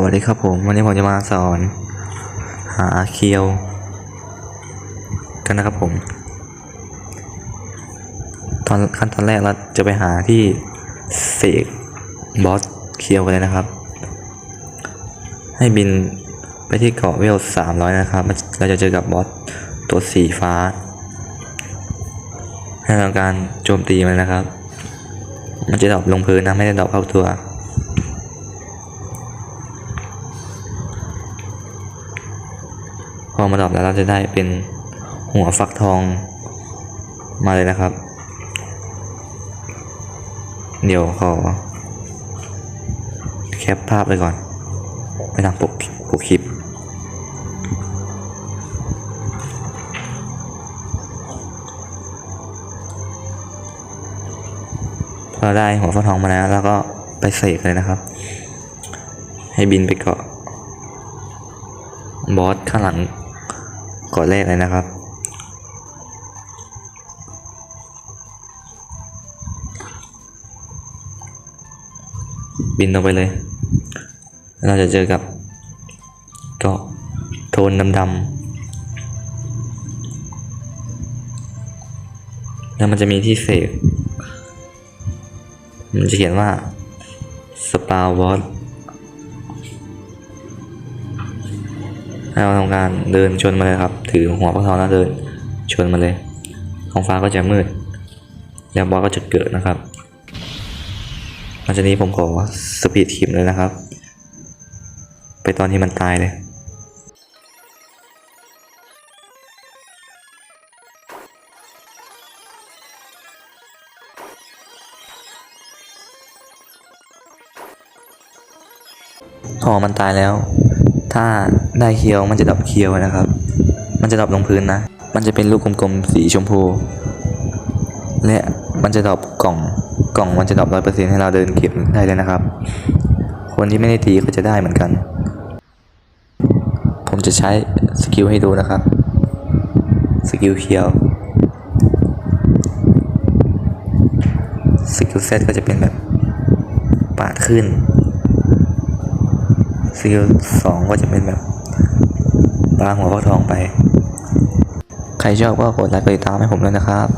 วัสดีครับผม วันนี้ผมจะมาสอน หาเคียวกันนะครับผม ตอนขั้นตอนแรกเราจะไปหาที่เสกบอสเคียวกันเลยนะครับ ให้บินไปที่เกาะเวลสามร้อยนะครับ เราจะเจอกับบอสตัวสีฟ้า ให้ทำการโจมตีมันนะครับ มันจะดรอปลงพื้นนะไม่ได้ดรอปเข้าตัว พอมาดรอปแล้วเราจะได้เป็นหัวฟักทองมาเลยนะครับ เดี๋ยวขอแคปภาพไปก่อนไปทำปกปกคลิป พอเราได้หัวฟักทองมาแล้วเราก็ไปเสกเลยนะครับ ให้บินไปเกาะบอสข้างหลัง กาะแรกเลยนะครับ บินลงไปเลย เราจะเจอกับเกาะโทนดำๆแล้วมันจะมีที่เสกมันจะเขียนว่าสปาวอ t เราทำการเดินชนมาเลยครับ ถือหัวพระทองแล้วเดินชนมาเลยท้องฟ้าก็จะมืด แล้วบอสก็จะเกิดนะครับหลังจากนี้ผมขอสปีดคลิปเลยนะครับ ไปตอนที่มันตายเลยพอมันตายแล้ว ถ้าได้เคียวมันจะดับเคียวนะครับ มันจะดับลงพื้นนะ มันจะเป็นลูกกลมๆสีชมพู และมันจะดับกล่อง กล่องมันจะดับร้อยเปอร์เซ็นต์ให้เราเดินเก็บได้เลยนะครับ คนที่ไม่ได้ตีก็จะได้เหมือนกัน ผมจะใช้สกิลให้ดูนะครับ สกิลเคียว สกิลเซตก็จะเป็นแบบปาดขึ้น ซีลสองก็จะเป็นแบบปลาหัวฟักทองไป ใครชอบก็กดไลค์กดติดตามให้ผมด้วยนะครับ